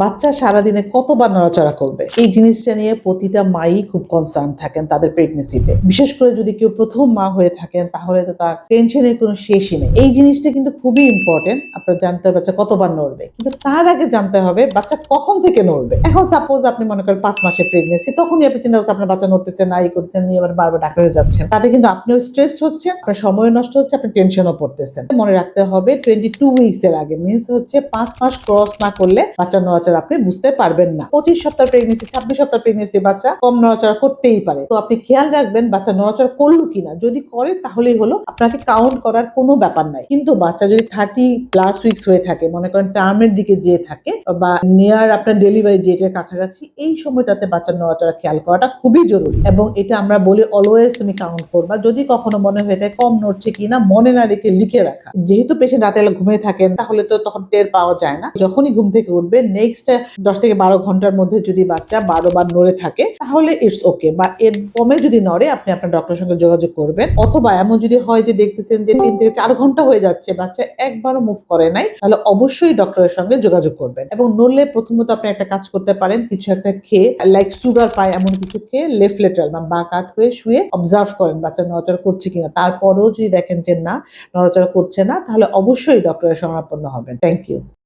বাচ্চা সারাদিনে কতবার নড়াচড়া করবে? এই জিনিসটা নিয়ে প্রতিটা মাই খুব কনসার্ন থাকেন তাদের প্রেগনেন্সিতে বিশেষ করে যদি কেউ প্রথম মা হয়ে থাকেন, তাহলে তো তার টেনশনের কোনো শেষই নেই। এই জিনিসটা কিন্তু খুবই ইম্পর্টেন্ট আপনার জানতে হবে বাচ্চা কতবার নড়বে। কিন্তু তার আগে জানতে হবে বাচ্চা কখন থেকে নড়বে। এখন সাপোজ আপনি মনে করেন পাঁচ মাসের প্রেগনেন্সি তখনই আপনি চিন্তা করছেন আপনার বাচ্চা নড়তেছে না এই করছেন নিয়ে এবার বারবার ডাক্তার হয়ে যাচ্ছেন। তাতে কিন্তু আপনিও স্ট্রেসড হচ্ছেন, আপনার সময় নষ্ট হচ্ছে আপনি টেনশনও পড়তেছেন মনে রাখতে হবে টোয়েন্টি টু উইকস এর আগে মিনস হচ্ছে পাঁচ মাস ক্রস না করলে বাচ্চা নড়াচড়া আপনি বুঝতে পারবেন না। পঁচিশ সপ্তাহ প্রেগনেন্সি ছাব্বিশ সপ্তাহ প্রেগনেন্সি বাচ্চা কম নড়াচড়া করতেই পারে। তো আপনি খেয়াল রাখবেন বাচ্চা নড়াচড়া করল কিনা। যদি করে, তাহলেই হলো আপনাকে কাউন্ট করার কোনো ব্যাপার নাই। কিন্তু বাচ্চা যদি থার্টি প্লাস উইকস হয়ে থাকে, মনে করেন টার্মের দিকে যেয়ে থাকে, বা নিয়ার আপনার ডেলিভারি ডেটের কাছাকাছি, এই সময়টাতে বাচ্চার নড়াচড়া খেয়াল করাটা খুবই জরুরি। এবং এটা আমরা বলি অলওয়েজ তুমি কাউন্ট করবা। যদি কখনো মনে হয়ে থাকে কম নড়ছে কিনা, মনে না রেখে লিখে রাখা। যেহেতু পেশেন্ট রাতে ঘুমিয়ে থাকেন, তাহলে তো তখন টের পাওয়া যায় না। যখনই ঘুম থেকে উঠবে নেক্সট দশ থেকে বারো ঘণ্টার মধ্যে যদি বাচ্চা বারো বার নড়ে থাকে, তাহলে ইটস ওকে বা এর কমে যদি নড়ে, আপনি আপনার ডক্টরের সঙ্গে যোগাযোগ করবেন। অথবা এমন যদি হয় যে দেখতেছেন যে তিন থেকে চার ঘণ্টা হয়ে যাচ্ছে, বাচ্চা একবারও মুভ করে নাই, তাহলে অবশ্যই ডক্টরের সঙ্গে যোগাযোগ করবেন। এবং নড়লে প্রথমত আপনি একটা কাজ করতে পারেন, কিছু একটা খেয়ে লাইক সুগার পায় এমন কিছু খেয়ে লেফট লেটার বা বাঁ কাত হয়ে শুয়ে অবজার্ভ করেন বাচ্চা নড়াচড়া করছে কিনা। তারপরেও যদি দেখেন যে না, নড়াচড়া করছে না, তাহলে অবশ্যই ডক্টরের শরণাপন্ন হবেন। Thank you